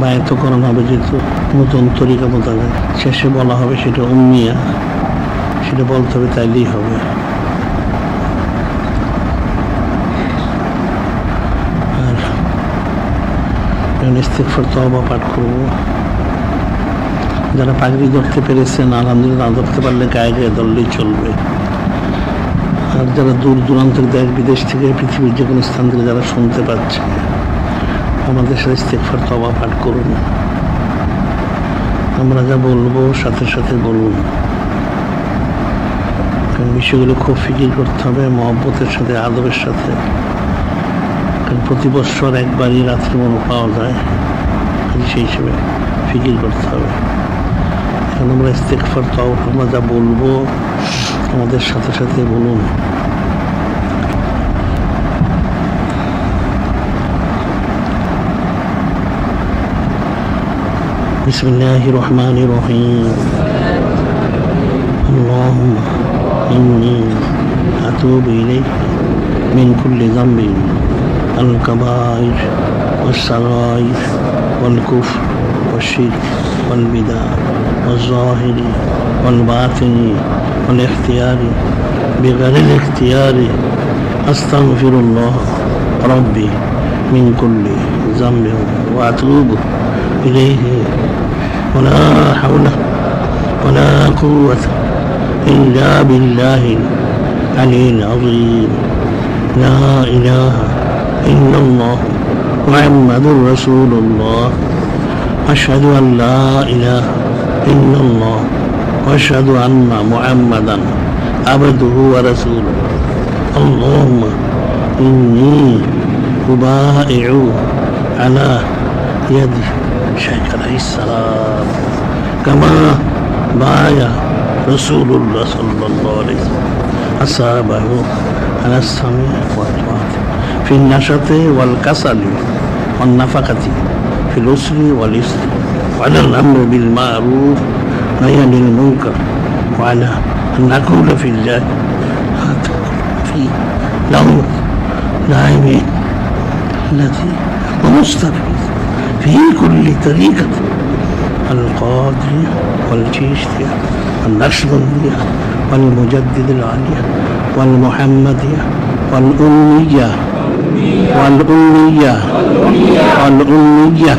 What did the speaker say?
বায়ত করানো হবে যেহেতু নতুন তরিকা মোতাবেক শেষে বলা হবে সেটা উম্মিয়া। সেটা বলতে হবে তাইলেই হবে। আর ইস্তেকফার তহবা পাঠ করব। যারা পাগড়ি ধরতে পেরেছেন, আলহামদুলিল্লাহ না ধরতে পারলে গায়ে গায়ে ধরলেই চলবে। আর যারা দূর দূরান্ত দেশ বিদেশ থেকে পৃথিবীর যে কোনো স্থান থেকে যারা শুনতে পাচ্ছে আমাদের সাথে ইস্তেকফার তবা পাঠ করুন। আমরা যা বলব, সাথে সাথে বলুন। কারণ বিষয়গুলো খুব ফিকির করতে হবে, মহব্বতের সাথে, আদবের সাথে। কারণ প্রতি বছর একবারই রাত্রি মনে পাওয়া যায় সেই হিসেবে ফিকির করতে হবে। এখন আমরা ইস্তেকফার তাও আমরা যা বলব, আমাদের সাথে সাথে বলুন। بسم الله الرحمن الرحيم. اللهم إني أتوب إليك من كل ذنب الكبائر والصغائر والكفر والشرك والبدع والظاهر والباطن والاختيار. بغير الاختيار أستغفر الله ربي من كل ذنب وأتوب إليه. ولا حول ولا قوة إلا بالله العلي العظيم. لا إله إلا الله محمد رسول الله. أشهد أن لا إله إلا الله وأشهد أن محمدا عبده ورسوله. اللهم إني أبائع على يد شيخ عليه السلام. كما بايع رسول الله صلى الله عليه وسلم. أصابه على السمع والطاعة في النشاط والكسل والنفقة في الأسر واليسر. وعلى الأمر بالمعروف نهي عن المنكر. وعلى أن نقول في الله في له دائمين التي ومستفيد في كل طريقة. القادر والجيشتية والنشدية والمجدد العالية والمحمدية والأمية والأمية والأمية